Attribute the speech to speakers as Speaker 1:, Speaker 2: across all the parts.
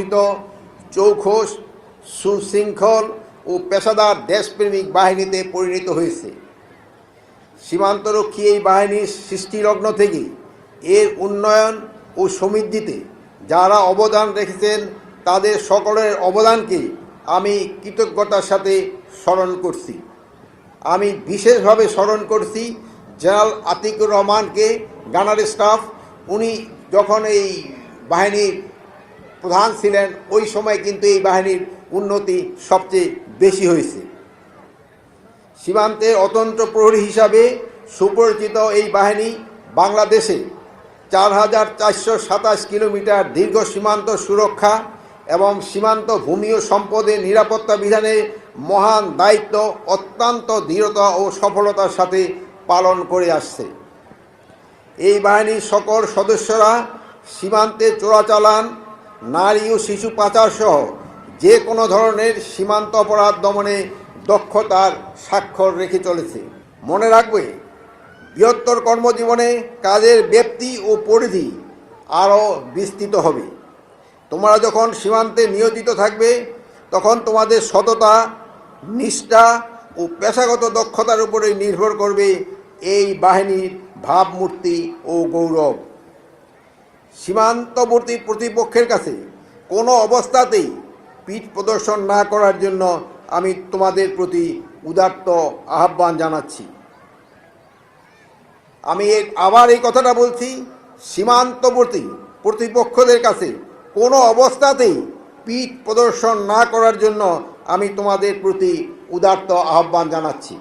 Speaker 1: সুগঠিত চৌখোশ, সুশৃঙ্খল ও পেশাদার দেশপ্রেমিক বাহিনীতে পরিণত হয়েছে। সীমান্তরক্ষী এই বাহিনীর সৃষ্টিলগ্ন থেকে এর উন্নয়ন ও সমৃদ্ধিতে যারা অবদান রেখেছেন, তাদের সকলের অবদানকে আমি কৃতজ্ঞতার সাথে স্মরণ করছি। আমি বিশেষভাবে স্মরণ করছি জেনারেল আতিকুর রহমানকে, গানার স্টাফ। উনি যখন এই বাহিনীর প্রধান ছিলেন, ওই সময় কিন্তু এই বাহিনীর উন্নতি সবচেয়ে বেশি হয়েছে। সীমান্তের অতন্ত্র প্রহরী হিসাবে সুপরিচিত এই বাহিনী বাংলাদেশে চার হাজার চারশো সাতাশ কিলোমিটার দীর্ঘ সীমান্ত সুরক্ষা এবং সীমান্ত ভূমি ও সম্পদের নিরাপত্তা বিধানে মহান দায়িত্ব অত্যন্ত দৃঢ়তা ও সফলতার সাথে পালন করে আসছে। এই বাহিনীর সকল সদস্যরা সীমান্তে চোরাচালান নারী ও শিশু পাচার সহ যে কোনো ধরনের সীমান্ত অপরাধ দমনে দক্ষতার স্বাক্ষর রেখে চলেছে। মনে রাখবে, বৃহত্তর কর্মজীবনে কাজের ব্যক্তি ও পরিধি আরও বিস্তৃত হবে। তোমরা যখন সীমান্তে নিয়োজিত থাকবে, তখন তোমাদের সততা, নিষ্ঠা ও পেশাগত দক্ষতার উপরে নির্ভর করবে এই বাহিনীর ভাবমূর্তি ও গৌরব। সীমান্তবর্তী প্রতিপক্ষের কাছে কোনো অবস্থাতেই পিঠ প্রদর্শন না করার জন্য আমি তোমাদের প্রতি উদাত্ত আহ্বান জানাচ্ছি। আমি আবার এই কথাটা বলছি, সীমান্তবর্তী প্রতিপক্ষদের কাছে কোনো অবস্থাতেই পিঠ প্রদর্শন না করার জন্য আমি তোমাদের প্রতি উদার্ত আহ্বান জানাচ্ছি।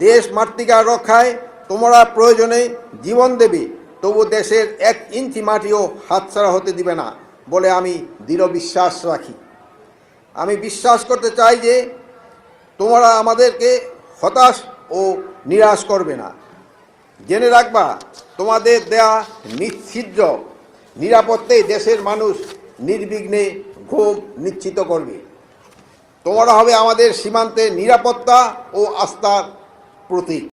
Speaker 1: দেশ মাতৃকার রক্ষায় তোমরা প্রয়োজনে জীবন দেবে তবু দেশের এক ইঞ্চি মাটিও হাতছাড়া হতে দিবে না বলে আমি দৃঢ় বিশ্বাস রাখি। আমি বিশ্বাস করতে চাই যে তোমরা আমাদেরকে হতাশ ও নিরাশ করবে না। জেনে রাখবা, তোমাদের দেয়া নিশ্চিদ্র নিরাপত্তায় দেশের মানুষ নির্বিঘ্নে ঘুম নিশ্চিত করবে। তোমরা হবে আমাদের সীমান্তে নিরাপত্তা ও আস্থার প্রতীক।